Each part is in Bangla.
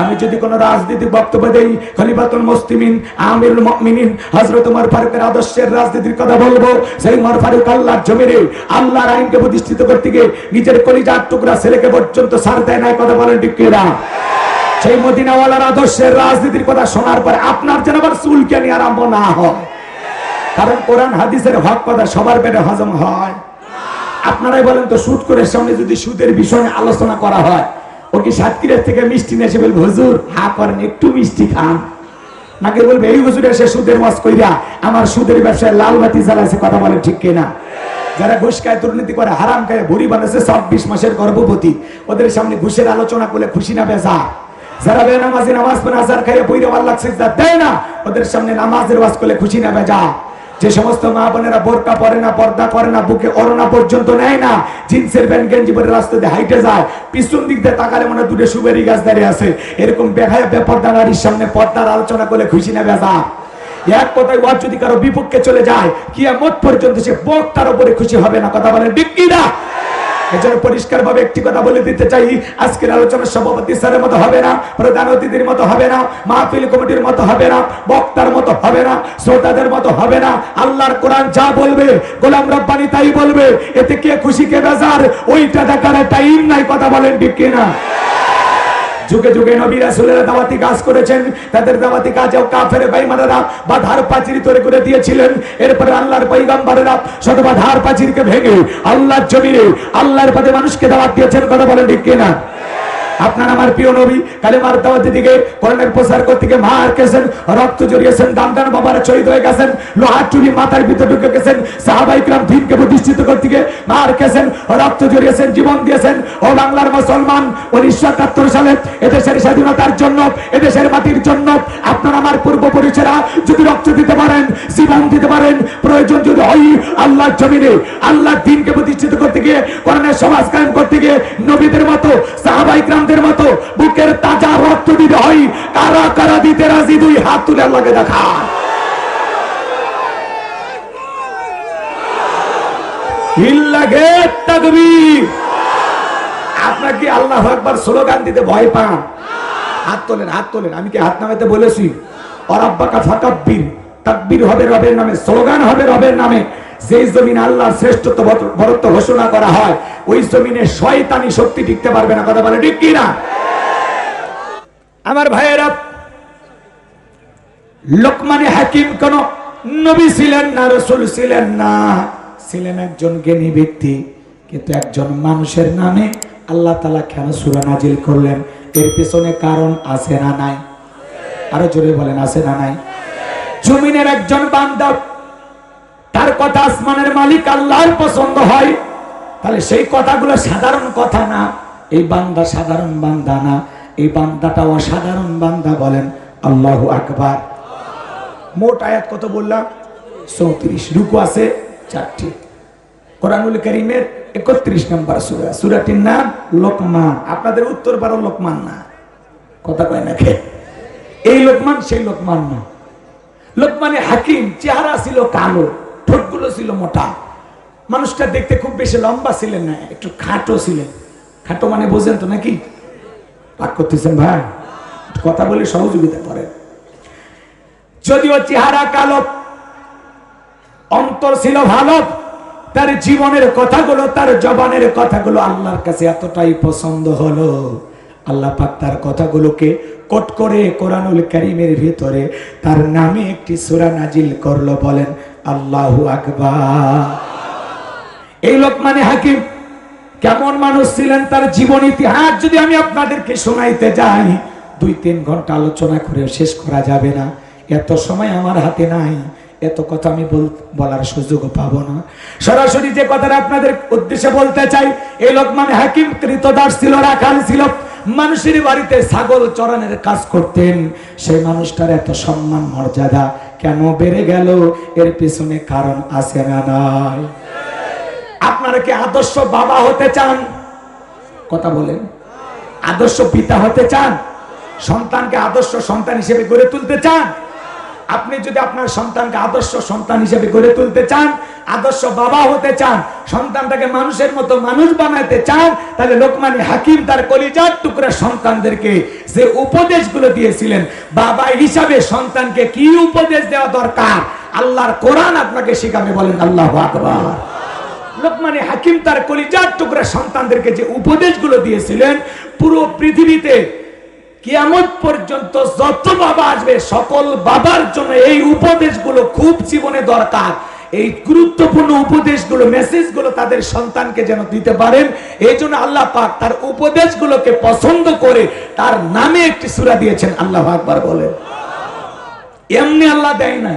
আমি যদি কোন রাজনীতিক বক্তব্য দেই, খলিফাতুল মুসলিমিন, আমিরুল মুমিনিন, হযরত ওমর ফারুকের আদর্শের রাজনীতির কথা বলব, সেই ওমর ফারুক আল্লাহর জমিনে আল্লাহর আইনকে প্রতিষ্ঠিত করতে গিয়ে নিজের কলিজার টুকরা ছেলেকে পর্যন্ত সার দেয় নাই, কথা বলেন ঠিক কিনা? সেই মদিনাওয়ালার আদর্শের রাজনীতির কথা শোনার পরে আপনার যেন আবার চুলকানি আরম্ভ না হয়। কারণ কোরআন, হাদিসের হক কথা সবার পেটে হজম হয়। আপনারাই বলেন তো, সুদ করে সামনে যদি সুদের বিষয়ে আলোচনা করা হয় ও কি সাতক্ষীরার থেকে মিষ্টি নিয়ে এসে বলবে, হুজুর, হা করেন, একটু মিষ্টি খান। নাকি বলবে, এই হুজুর এসে সুদের মাছ কইরা আমার সুদের ব্যবসায় লাল বাতি জ্বালাছে কথা বলে ঠিক কিনা? যারা ঘুষ খায়, দুর্নীতি করে, হারাম খায়, ভুড়ি বানাচ্ছে চব্বিশ মাসের গর্ভবতী। ওদের সামনে ঘুষের আলোচনা করলে খুশি না বেজা? যারা বেনামাজি নামাজ পড়ে আজার খাইয়ে বইরে আল্লাহ লাগছে দেয় না। ওদের সামনে নামাজের ওয়াজ করলে খুশি না বেজা? যে সমস্ত মা বোনেরা বোরকা পরে না, পর্দা করে না, বুকে অরনা পর্যন্ত নেয় না, জিন্সের প্যান্ট, গেঞ্জি পরে রাস্তা দিয়ে হাইটে যায়, পিছন দিক দিয়ে তাকালে মনে দূরে সুবেরি গাছ দাঁড়িয়ে আছে। এরকম বেঘায় বেপর্দা নারীর সামনে পর্দার আলোচনা করলে খুশি না বেজা। এক কথায় ওয়াজ যদি কারও বিপক্ষে চলে যায় কি মত পর্যন্ত সে বক্তার উপরে খুশি হবে না। কথা বলেন না এজন্য পরিষ্কারভাবে একটি কথা বলে দিতে চাই। আজকের আলোচনা সভাপতি স্যারের মতো হবে না, প্রধান অতিথির মতো হবে না, মাহফিল কমিটির মতো হবে না, বক্তার মতো হবে না, শ্রোতাদের মতো হবে না। আল্লাহর কোরআন যা বলবে, গোলাম রব্বানি তাই বলবে। এতে কে খুশি, কে বেজার, ওইটা দেখার টাইম নাই, কথা বলেন ঠিক কিনা? যুগে যুগে নবী রাসূলের দাওয়াতি কাজ করেছেন, তাদের দাওয়াতি কাজেও কাফের বেঈমানেরা বাধার পাচির তৈরি করে দিয়েছিলেন। এরপরে আল্লাহর পয়গম্বররা শত বাধার পাচিরকে ভেঙে আল্লাহর জমিনে, আল্লাহর পথে মানুষকে দাওয়াত দিয়েছেন, কথা বলেন ঠিক কিনা? আপনার আমার প্রিয় নবী কালেমার দাওয়াতি দিকে কোরআনের প্রচার করতে গিয়ে মার গেছেন রক্ত জড়িয়েছেন দান দান বাবার শহীদ হয়ে গেছেন, লোহার চুরি মাথার ভিতরে ঢুকে গেছেন সাহাবাই ক্রাম দিনকে প্রতিষ্ঠিত করতে গিয়ে মার গেছেন রক্ত জড়িয়েছেন, জীবন দিয়েছেন। ও বাংলার মুসলমান, উনিশশো একাত্তর সালে এদেশের স্বাধীনতার জন্য, এদেশের মাটির জন্য আপনার আমার পূর্বপুরুষেরা যদি রক্ত দিতে পারেন, জীবন দিতে পারেন, প্রয়োজন যদি হয় আল্লাহর জমিনে, আল্লাহর দিনকে প্রতিষ্ঠিত করতে গিয়ে কোরআনের সমাজ কায়েম করতে গিয়ে নবীদের মতো সাহাবাই ক্রামদের মতো বুকের তাজা রক্ত দিতে হয়। কারা কারা দিতে রাজি? দুই হাত তুলে আল্লাহকে দেখা। ইল্লাগে তাকবীর। আপনার কি আল্লাহ একবার স্লোগান দিতে ভয় পান। হাত তোলেন হাত তোলেন। আমি কি হাত নামাতে বলেছি? অরাব্বাকা ফাকাব্বির। হবে রবের নামে, স্লোগান হবে রবের নামে। যেই জমিন আল্লাহর শ্রেষ্ঠত্ব বরত্ব ঘোষণা করা হয়, ওই জমিনে শয়তানি শক্তি টিকতে পারবে না। কথা বলে ঠিক কি না? আমার ভাইয়েরা, লোকমানে হাকিম কোন নবী ছিলেন না, রসুল ছিলেন না। ছিলেন একজন জ্ঞানী ব্যক্তি, কিন্তু একজন মানুষের নামে আল্লাহ তালা কেন সুরা নাজিল করলেন? এর পেছনে কারণ আছে না নাই? আরও জোরে বলেন, আছে না নাই? জমিনের একজন বান্দা তার কথা, আসমানের মালিক আল্লাহর পছন্দ হয়, তাহলে সেই কথাগুলো সাধারণ কথা না। এই বান্দা সাধারণ বান্দা না। এই বান্দাটা অসাধারণ বান্দা বলেন আল্লাহু আকবার। মোট আয়াত কত বললাম? চৌত্রিশ। রুকু আছে চারটি। কোরআনুল করিমের একত্রিশ নম্বর সুরা। সুরাটির নাম লোকমান। আপনাদের উত্তর পারো লোকমান না। কথা কয় না খে এই লোকমান সেই লোকমান না। লোকমানে হাকিম, চেহারা ছিল কালো। ঠোঁটগুলো ছিল মোটা। মানুষটা দেখতে খুব বেশি লম্বা ছিলেন না, একটু খাটো ছিলেন। খাটো মানে বোঝেন তো নাকি? পাক করতেছেন ভাই? কথা বলে সহযোগিতা করেন। যদিও চেহারা কালো, অন্তর ছিল ভালো, তার জীবনের কথাগুলো, তার জবানের কথাগুলো আল্লাহর কাছে এতটাই পছন্দ হলো। আল্লাহ পাক তার কথাগুলোকে কট করে কোরআনুল করিমের ভিতরে তার নামে একটি সূরা নাজিল করল বলেন। আল্লাহু আকবার। এই লোক মানে হাকিম। কেমন মানুষ ছিলেন তার জীবন ইতিহাস যদি আমি আপনাদেরকে শোনাইতে যাই, দুই তিন ঘণ্টা আলোচনা করে শেষ করা যাবে না। এত সময় আমার হাতে নাই, এত কথা আমি বল- বলার সুযোগ পাবো না। সরাসরি যে কথাটা আপনাদের উদ্দেশ্যে বলতে চাই, এই লোক মানে হাকিম কৃতদাস ছিল, রাখাল ছিল। মানুষের বাড়িতে ছাগল চড়ানোর কাজ করতেন। সেই মানুষটার এত সম্মান, মর্যাদা। কেন বেড়ে গেল? এর পিছনে কারণ আছে না নাই। আপনারা কি আদর্শ বাবা হতে চান? কথা বলেন। আদর্শ পিতা হতে চান? সন্তানকে আদর্শ সন্তান হিসেবে গড়ে তুলতে চান? আপনি যদি আপনার সন্তানকে আদর্শ সন্তান হিসেবে গড়ে তুলতে চান, আদর্শ বাবা হতে চান, সন্তানটাকে মানুষের মতো মানুষ বানাতে চান, তাহলে লোকমানি হাকিম তার কলিজার টুকরা সন্তানদেরকে যে উপদেশগুলো দিয়েছিলেন, বাবা হিসাবে সন্তানকে কি উপদেশ দেওয়া দরকার? আল্লাহর কোরআন আপনাকে শেখাবে বলেন আল্লাহ আকবার। লোকমানি হাকিম তার কলিজার টুকরা সন্তানদেরকে যে উপদেশগুলো দিয়েছিলেন, পুরো পৃথিবীতে কিয়ামত পর্যন্ত যত বাবা আসবে, সকল বাবার জন্য এই উপদেশগুলো খুব জীবনে দরকার। এই গুরুত্বপূর্ণ উপদেশগুলো মেসেজগুলো তাদের সন্তানকে যেন দিতে পারেন। এই জন্য আল্লাহ পাক তার উপদেশগুলোকে পছন্দ করে তার নামে একটি সূরা দিয়েছেন। আল্লাহ আকবার বলেন। এমনি আল্লাহ দেয় না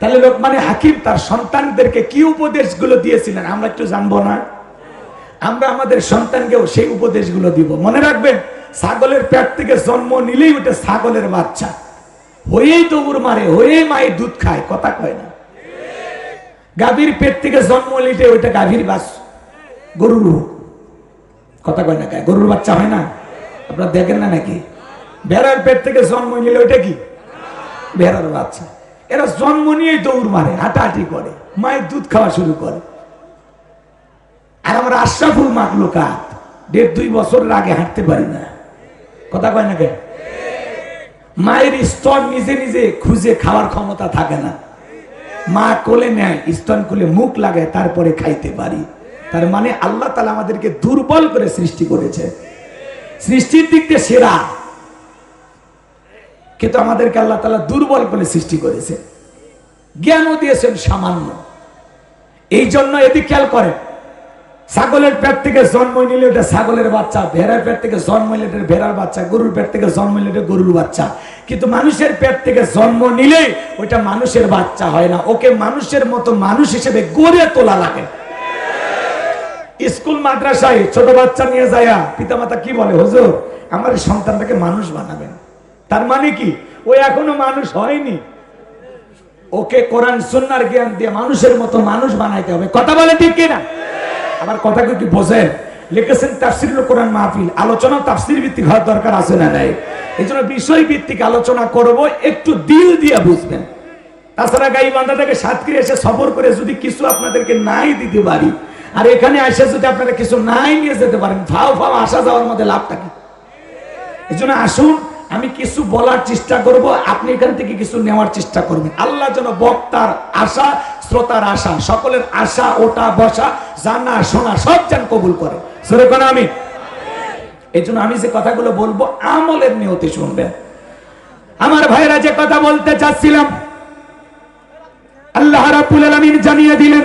তাহলে লোকমানে হাকিম তার সন্তানদেরকে কি উপদেশগুলো দিয়েছিলেন? আমরা একটু জানব না? আমরা আমাদের সন্তানকেও সেই উপদেশগুলো দিব। মনে রাখবেন ছাগলের পেট থেকে জন্ম নিলেই ওটা ছাগলের বাচ্চা। হয়েই দৌড় মারে, হয়েই মায়ের দুধ খায়, কথা কয় না। গাভীর পেট থেকে জন্ম নিতে ওইটা গাভীর বাস, গরুর কথা কয় না গরুর বাচ্চা হয় না? আপনারা দেখেন না নাকি? ভেড়ার পেট থেকে জন্ম নিলে ওইটা কি? ভেড়ার বাচ্চা। এরা জন্ম নিয়েই দৌড় মারে, হাঁটাহাঁটি করে, মায়ের দুধ খাওয়া শুরু করে। আর আমরা আশরাফুল মাকলুকাত, দেড় দুই বছর আগে হাঁটতে পারি না। কথা কয় না কে মায়ের স্তন নিজে নিজে খুঁজে খাওয়ার ক্ষমতা থাকে না। মা কোলে নেয়, স্তন কোলে মুখ লাগায়, তারপরে খাইতে পারি। তার মানে আল্লাহ তালা আমাদেরকে দুর্বল করে সৃষ্টি করেছে। সৃষ্টির দিক দিয়ে সেরা। কিন্তু আমাদেরকে আল্লাহ তালা দুর্বল করে সৃষ্টি করেছে। জ্ঞানও দিয়েছেন সামান্য। এই জন্য এদিক খেয়াল করেন। ছাগলের পেট থেকে জন্ম নিলে ওটা ছাগলের বাচ্চা, ভেড়ার পেট থেকে জন্ম নিলে এটা ভেড়ার বাচ্চা, গরুর পেট থেকে জন্ম নিলে এটা গরুর বাচ্চা। কিন্তু মানুষের পেট থেকে জন্ম নিলে ওইটা মানুষের বাচ্চা হয় না। ওকে মানুষের মতো মানুষ হিসেবে গড়ে তোলা লাগে। স্কুল, মাদ্রাসায় ছোট বাচ্চা নিয়ে যায় পিতামাতা কি বলে, হুজুর, আমার সন্তানটাকে মানুষ বানাবেন। তার মানে কি? ও এখনও মানুষ হয়নি। ওকে কোরআন, সুন্নার জ্ঞান দিয়ে মানুষের মতো মানুষ বানাইতে হবে। কথা বলে ঠিক কিনা? আমার কথা কি বোঝেন? লিখেছেন তাফসির কোরআন মাহফিল। আলোচনা তাফসির ভিত্তিক হওয়ার দরকার আছে না নাই? এই জন্য বিষয় ভিত্তিক আলোচনা করব, একটু দিল দিয়ে বুঝবেন। তাছাড়া গাই বান্ধা থেকে সাতক্ষীরা এসে সফর করে যদি কিছু আপনাদেরকে নাই দিতে পারি, আর এখানে এসে যদি আপনারা কিছু নাই নিয়ে যেতে পারেন ফাও ফাও আসা যাওয়ার মধ্যে লাভটা কি? এই জন্য আসুন আমি কিছু বলার চেষ্টা করব, আপনি এখান থেকে কিছু নেওয়ার চেষ্টা করবেন। আল্লাহ যেন বক্তার আশা, শ্রোতার আশা, সকলের আশা, ওটা, বসা, জানা, শোনা, সব যেন কবুল করে। সেরকম আমি এই জন্য আমি যে কথাগুলো বলব, আমলের নিয়তে শুনবেন। আমার ভাইরা যে কথা বলতে চাচ্ছিলাম, আল্লাহ রাব্বুল আলামিন জানিয়ে দিলেন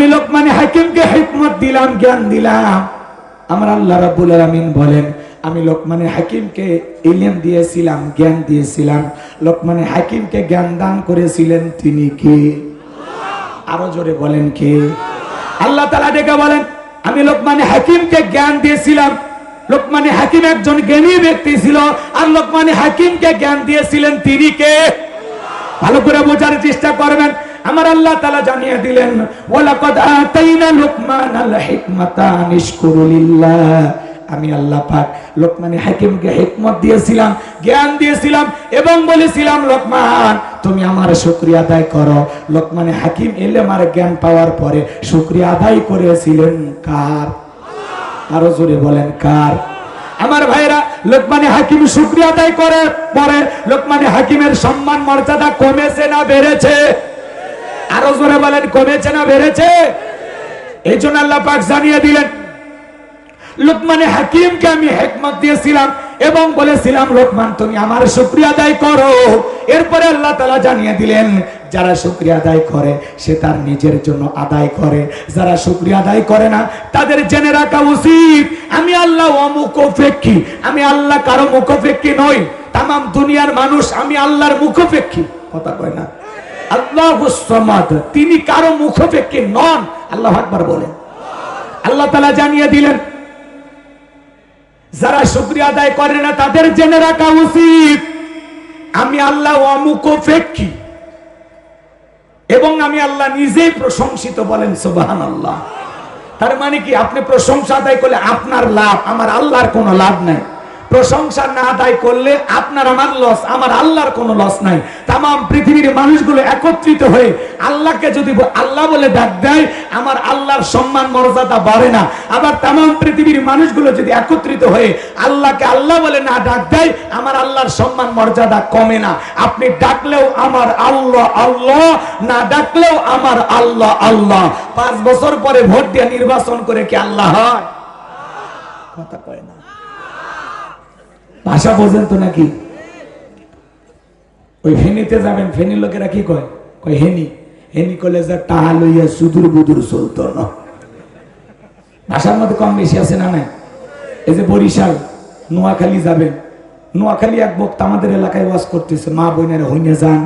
আমি লোকমানে হাকিমকে হিকমত দিলাম, জ্ঞান দিলাম। আমার আল্লাহ রাব্বুল আলামিন বলেন, আমি লোকমানে হাকিমকে ইলম দিয়েছিলাম, জ্ঞান দিয়েছিলাম। লোকমানে হাকিমকে জ্ঞান দান করেছিলেন তিনি কে? আরও জোরে বলেন কে? আল্লাহ তাআলা ডেকে বলেন, আমি লোকমানে হাকিমকে জ্ঞান দিয়েছিলাম। লোকমানে হাকিম একজন জ্ঞানী ব্যক্তি ছিল, আর লোকমানে হাকিমকে জ্ঞান দিয়েছিলেন তিনি কে? ভালো করে বোঝার চেষ্টা করবেন। আমার আল্লাহ তালা জানিয়ে দিলেন আমি আল্লাহ পাক লোকমানে হাকিমকে হিকমত দিয়েছিলাম, জ্ঞান দিয়েছিলাম এবং বলেছিলাম, লোকমান, তুমি আমার শুকরিয়া আদায় করো। লোকমানে হাকিম এলে আমার জ্ঞান পাওয়ার পরে শুকরিয়া আদায় করেছিলেন কার? আরও জোরে বলেন, কার? আমার ভাইরা লোকমানে হাকিম শুক্রিয়া আদায় করে পরে লোকমানে হাকিমের সম্মান মর্যাদা কমেছে না বেড়েছে? আরও জোরে বলেন, কমেছে না বেড়েছে? এই জন্য আল্লাহ পাক জানিয়ে দিলেন, লোকমানে হাকিমকে আমি হেকমত দিয়েছিলাম এবং বলেছিলাম, লোকমান, তুমি আমার শুক্রিয়া আদায় করো। এরপরে আল্লাহ তালা জানিয়ে দিলেন, যারা শুক্রিয়া আদায় করে, সে তার নিজের জন্য আদায় করে। যারা শুক্রিয়া আদায় করে না, তাদের জেনে রাখা উচিত। আমি আল্লাহ অমুখপেক্ষী আমি আল্লাহ কারও মুখপেক্ষী নই। তামাম দুনিয়ার মানুষ, আমি আল্লাহর মুখপেক্ষী। কথা কয় না। তিনি কারও মুখপেক্ষী নন, আল্লাহ আকবার বলেন। আল্লাহ তালা জানিয়ে দিলেন, যারা শুক্রিয়া আদায় করে না, তাদের জেনে রাখা উচিত, আমি আল্লাহ অমুখপেক্ষী এবং আমি আল্লাহ নিজেই প্রশংসিত বলেন সুবাহান আল্লাহ তার মানে কি, আপনি প্রশংসা আদায় করলে আপনার লাভ, আমার আল্লাহর কোনো লাভ নাই। প্রশংসা না আদায় করলে আপনার আমার লস আমার আল্লাহর কোনো লস নাই। তাম পৃথিবীর মানুষগুলো একত্রিত হয়ে আল্লাহকে যদি আল্লাহ বলে ডাক দেয়, আমার আল্লাহর সম্মান, মর্যাদা বাড়ে না। আবার তাম পৃথিবীর মানুষগুলো যদি একত্রিত হয়ে আল্লাহকে আল্লাহ বলে না ডাক দেয়, আমার আল্লাহর সম্মান, মর্যাদা কমে না। আপনি ডাকলেও আমার আল্লাহ আল্লাহ, না ডাকলেও আমার আল্লাহ আল্লাহ। পাঁচ বছর পরে ভোট দিয়ে নির্বাচন করে কি আল্লাহ হয়? কথা কয় না। ভাষা বোঝেন তো নাকি? ওই ফেনীতে যাবেন ফেনী লোকেরা কি কয়? কয়, হেনি। হেনি কলেজে টাহা লইয়া সুদূর বুদুর চলতো না ভাষার মধ্যে কম বেশি আছে না না এই যে বরিশাল, নোয়াখালী যাবেন। নোয়াখালী এক বক্তা আমাদের এলাকায় ওয়াজ করতেছে, মা বোনের, হইনে যান।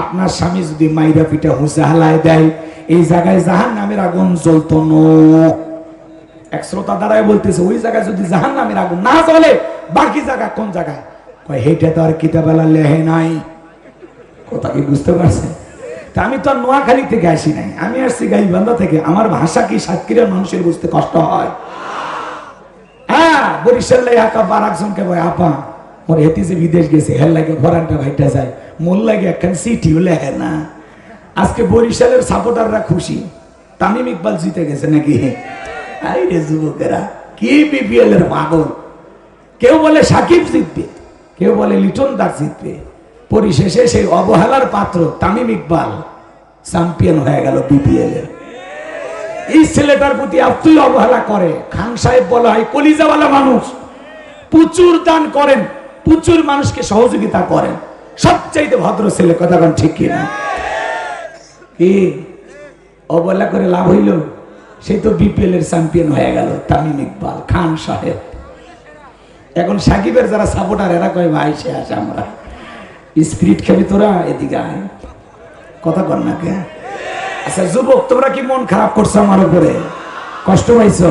আপনার স্বামী যদি মাইরা পিঠা হুঁসে হালায় দেয়, এই জায়গায় জাহান নামের আগুন জ্বলতো এক শ্রোতা দ্বারাই বলতেছে, ওই জায়গায় যদি জাহান নামের আগুন না চলে বাকি জায়গা কোন জায়গায় কয়, হেইটা তো আর কিতাবেলা লেহে নাই। কথা কি বুঝতে পারছেন? তা আমি তো আর নোয়াখালী থেকে আসি নাই। আমি আসছি গাইবান্ধা থেকে। আমার ভাষা কি সাতক্ষীরার মানুষের বুঝতে কষ্ট হয়? হ্যাঁ বরিশাল আঁকা বার একজনকে বয় আপা, মোর হেতি যে বিদেশ গেছে হেল লাগে ফরানটা ভাইটা যায়। মোল লাগে একখান সিটিও লেখে না। আজকে বরিশালের সাপোর্টাররা খুশি। তামিম ইকবাল জিতে গেছে নাকি? আই রে যুবকেরা, কি বিপিএল এর পাগল? কেউ বলে সাকিব জিতবে, কেউ বলে লিটন দাস জিতবে। পরিশেষে সেই অবহেলার পাত্র তামিম ইকবাল, চ্যাম্পিয়ন হয়ে গেল বিপিএল এর এই ছেলেটার প্রতি এতই অবহেলা করে। খান সাহেব বলা হয় কলিজাওয়ালা মানুষ। প্রচুর দান করেন, প্রচুর মানুষকে সহযোগিতা করেন। সবচাইতে ভদ্র ছেলে, কথা কন ঠিক কিনা? কি? অবহেলা করে লাভ হইল? সেই তো বিপিএল এর চ্যাম্পিয়ন হয়ে গেল তামিম ইকবাল, খান সাহেব। এখন সাকিবের যারা সাপোর্টার এরা কয়, ভাই সে আসে আমরা। স্পিরিট খেবি তোরা, এদিকে আয়। কথা কর না কে? আচ্ছা যুবক, তোমরা কি মন খারাপ করছ আমার উপরে? কষ্ট পাইছো?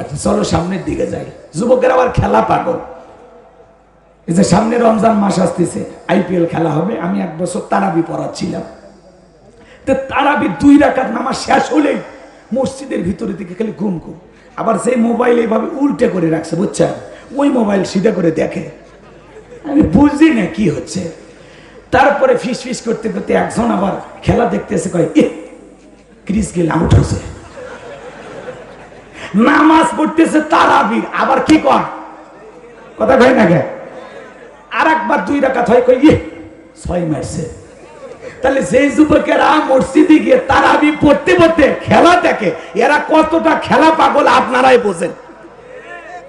আচ্ছা চলো সামনের দিকে যাই। যুবকের আবার খেলা পাগল। এই যে সামনে রমজান মাস আসতেছে, আইপিএল খেলা হবে, আমি এক বছর তারাবি পড়াচ্ছিলাম। তো তারাবি দুই রাকাত নামাজ শেষ হলেই মসজিদের ভিতরে দিকে খালি ঘুম ঘুম। আবার সেই মোবাইল এইভাবে উল্টে করে রাখছে, বুঝছেন? ওই মোবাইল সিধা করে দেখে। আমি বুঝি না কি হচ্ছে। তারপরে ফিস ফিস করতে করতে একজন আবার খেলা দেখতেছে, কয় এ ক্রিস গেল আউট হয়েছে। নামাজ পড়তেছে তারাবির, আবার কি কর কথা কয় না গে আর একবার দুই রাকাত হয় কই ইয়ে ছয় মারছে। তাহলে সেই যুবকেরা মসজিদে গিয়ে তারাবি পড়তে পড়তে খেলা দেখে, এরা কতটা খেলা পাগল আপনারাই বোঝেন।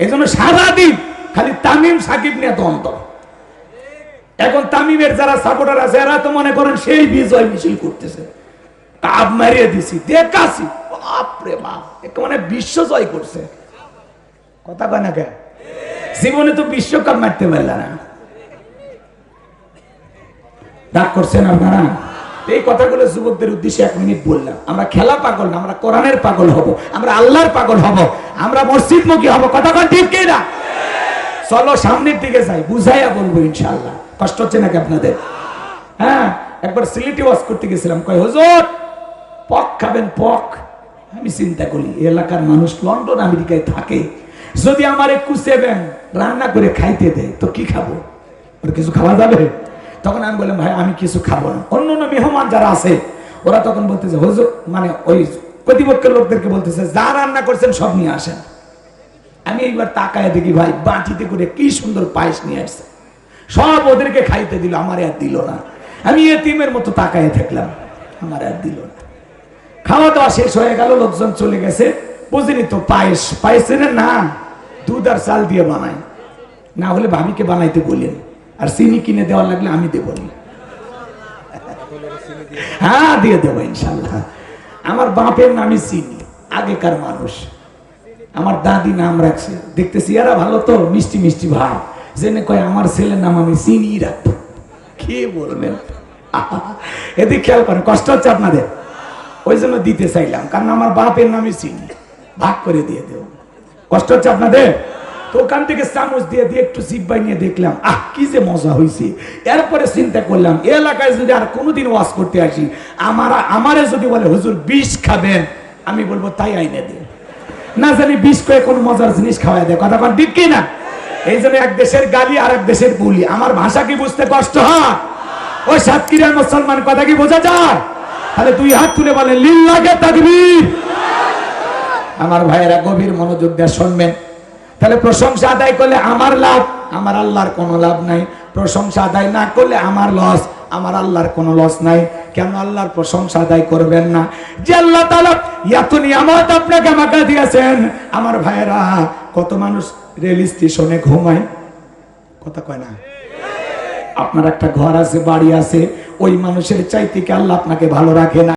এই জন্য সারাদিন খালি তামিম সাকিব নিয়ে দ্বন্দ্ব এখন তামিমের যারা সাপোর্টার আছে, এরা তো মনে করেন সেই বিজয় মিছিল করতেছে। কাপ মারিয়ে দিছি, দেখাছি। বাপরে বাপ মানে বিশ্ব জয় করছে। কথা কয় না কে? জীবনে তো বিশ্বকাপ মারতে পারল না। রাগ করছেন আপনারা? এই কথাগুলো যুবকদের উদ্দেশ্যে এক মিনিট বললাম। আমরা খেলা পাগল না, আমরা কোরআনের পাগল হব, আমরা আল্লাহর পাগল হব, আমরা মসজিদ মুখী হব, কথা কন ঠিক কি না? চলো সামনের দিকে যাই, বুঝাইয়া বলব ইনশাআল্লাহ। কষ্ট হচ্ছে নাকি আপনাদের? হ্যাঁ একবার সিলেটে ওয়াজ করতে গেছিলাম, কয়, হুজুর, পক খাবেন, পক। আমি চিন্তা করি, এলাকার মানুষ লন্ডন, আমেরিকায় থাকে, যদি আমার একটু সেবেন রান্না করে খাইতে দেয়, তো কি খাব? কিছু খাওয়া যাবে? তখন আমি বললাম, ভাই, আমি কিছু খাব না। অন্য অন্য মেহমান যারা আছে, ওরা তখন বলতেছে, হুজুর মানে ওই প্রতিপক্ষের লোকদেরকে বলতেছে, যা রান্না করছেন সব নিয়ে আসেন। আমি এইবার তাকায় দেখি, ভাই, বাটিতে করে কি সুন্দর পায়েস নিয়ে আসছে। সব ওদেরকে খাইতে দিল, আমার আর দিল না। আমি এতিমের মতো তাকায় থাকলাম, আমার আর দিল না। খাওয়া দাওয়া শেষ হয়ে গেল, লোকজন চলে গেছে। বুঝিনি তো, পায়েস পায়েসের নাম দুধ আর চাল দিয়ে বানাই না হলে ভাবিকে বানাইতে বলেন। আর চিনি কিনে দেওয়া লাগলে আমি দেবো না। হ্যাঁ দিয়ে দেবো ইনশাল্লাহ আমার বাপের নামই চিনি, আগেকার মানুষ। আমার দাদি নাম রাখছে। দেখতেছি এরা ভালো তো, মিষ্টি মিষ্টি ভাব জেনে কয় আমার ছেলের নাম আমি চিনি রাখব। কে বলবেন? এদিক খেয়াল করেন, কষ্ট হচ্ছে আপনাদের? ওই জন্য দিতে চাইলাম, কারণ আমার বাপের নামই চিনি। ভাগ করে দিয়ে দেব। কষ্ট হচ্ছে আপনাদের? তো ওখান থেকে চামচ দিয়ে দিয়ে একটু জিব্বাই নিয়ে দেখলাম, আহ, কি যে মজা হয়েছে এরপরে চিন্তা করলাম এলাকায় যদি আর কোনোদিন ওয়াজ করতে আসি, আমার আমারে যদি বলে, হুজুর, বিষ খাবেন? আমি বলব, তাই আইনে দে। না জানি বিষ করে কোন মজার জিনিস খাওয়াই দেয়। কথা ঠিক কি না? এই জন্য এক দেশের গালি আর এক দেশের বুলি। আমার ভাষা কি বুঝতে কষ্ট হয়? ওই সাতক্ষীরার মুসলমান কথা কি বোঝা যায়? তাহলে তুই হাত তুলে বলে লিল্লাকে তাকবীর। আমার ভাইয়েরা গভীর মনোযোগ দিয়ে শুনবেন। তাহলে প্রশংসা আদায় করলে আমার লাভ? আমার আল্লাহর কোনো লাভ নাই। প্রশংসা আদায় না করলে আমার লস আমার আল্লাহর কোনো লস নাই। কেন আল্লাহর প্রশংসা আদায় করবেন না? যে আল্লাহ তাআলা এত নিয়ামত আপনাকে আমাকে দিয়েছেন। আমার ভাইয়েরা, কত মানুষ রেল স্টেশনে ঘুমায়? কথা কয় না? আপনার একটা ঘর আছে, বাড়ি আছে। ওই মানুষের চাইতে কি আল্লাহ আপনাকে ভালো রাখে না?